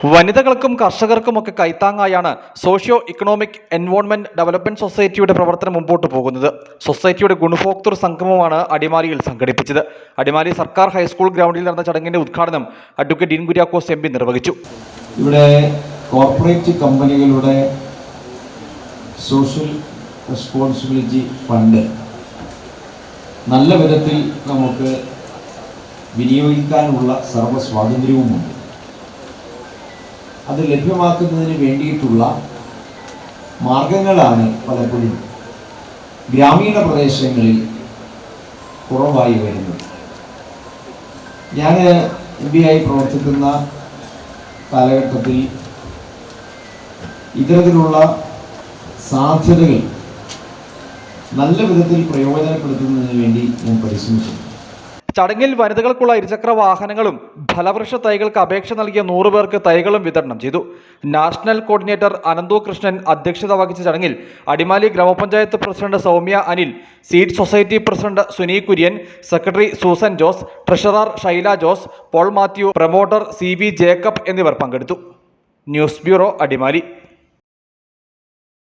വനിതകൾക്കും കർഷകർക്കുമൊക്കെ കൈത്താങ്ങായാണ് socio economic environment development സൊസൈറ്റിയുടെ പ്രവർത്തനം മുമ്പോട്ട് പോകുന്നത്. സൊസൈറ്റിയുടെ ഗുണഭോക്തൃ സംഗമമാണ് അടിമാലിയിൽ സംഘടിപ്പിച്ചത്. അടിമാലി സർക്കാർ ഹൈസ്കൂൾ ഗ്രൗണ്ടിൽ നടന്ന ചടങ്ങിന്റെ ഉദ്ഘാടനം അഡ്വക്കേറ്റ് ഡീൻ കുര്യാക്കോസ് എം നിർവഹിച്ചു. ഇവിടെ കോർപ്പറേറ്റ് കമ്പനികളുടെ സോഷ്യൽ റെസ്പോൺസിബിലിറ്റി ഫണ്ട് നല്ല വിധത്തിൽ നമുക്ക് വിനിയോഗിക്കാനുള്ള സർവ സ്വാതന്ത്ര്യവുമുണ്ട്. അത് ലഭ്യമാക്കുന്നതിന് വേണ്ടിയിട്ടുള്ള മാർഗങ്ങളാണ് പലപ്പോഴും ഗ്രാമീണ പ്രദേശങ്ങളിൽ കുറവായി വരുന്നത്. ഞാൻ എം ബി ആയി പ്രവർത്തിക്കുന്ന കാലഘട്ടത്തിൽ ഇത്തരത്തിലുള്ള സാധ്യതകൾ നല്ല വിധത്തിൽ പ്രയോജനപ്പെടുത്തുന്നതിന് വേണ്ടി ഞാൻ പരിശ്രമിച്ചു ചടങ്ങിൽ വനിതകൾക്കുള്ള ഇരുചക്ര വാഹനങ്ങളും ഫലവൃക്ഷ തൈകൾക്ക് അപേക്ഷ നൽകിയ നൂറ് പേർക്ക് തൈകളും വിതരണം ചെയ്തു. നാഷണൽ കോർഡിനേറ്റർ അനന്തു കൃഷ്ണൻ അധ്യക്ഷത വഹിച്ച ചടങ്ങിൽ Adimali grama panchayat president Soumya Anil seed society president Suni Kurian secretary Susan Jose treasurer Shaila Jose Paul Mathew promoter C V Jacob എന്നിവർ പങ്കെടുത്തു. News bureau Adimali.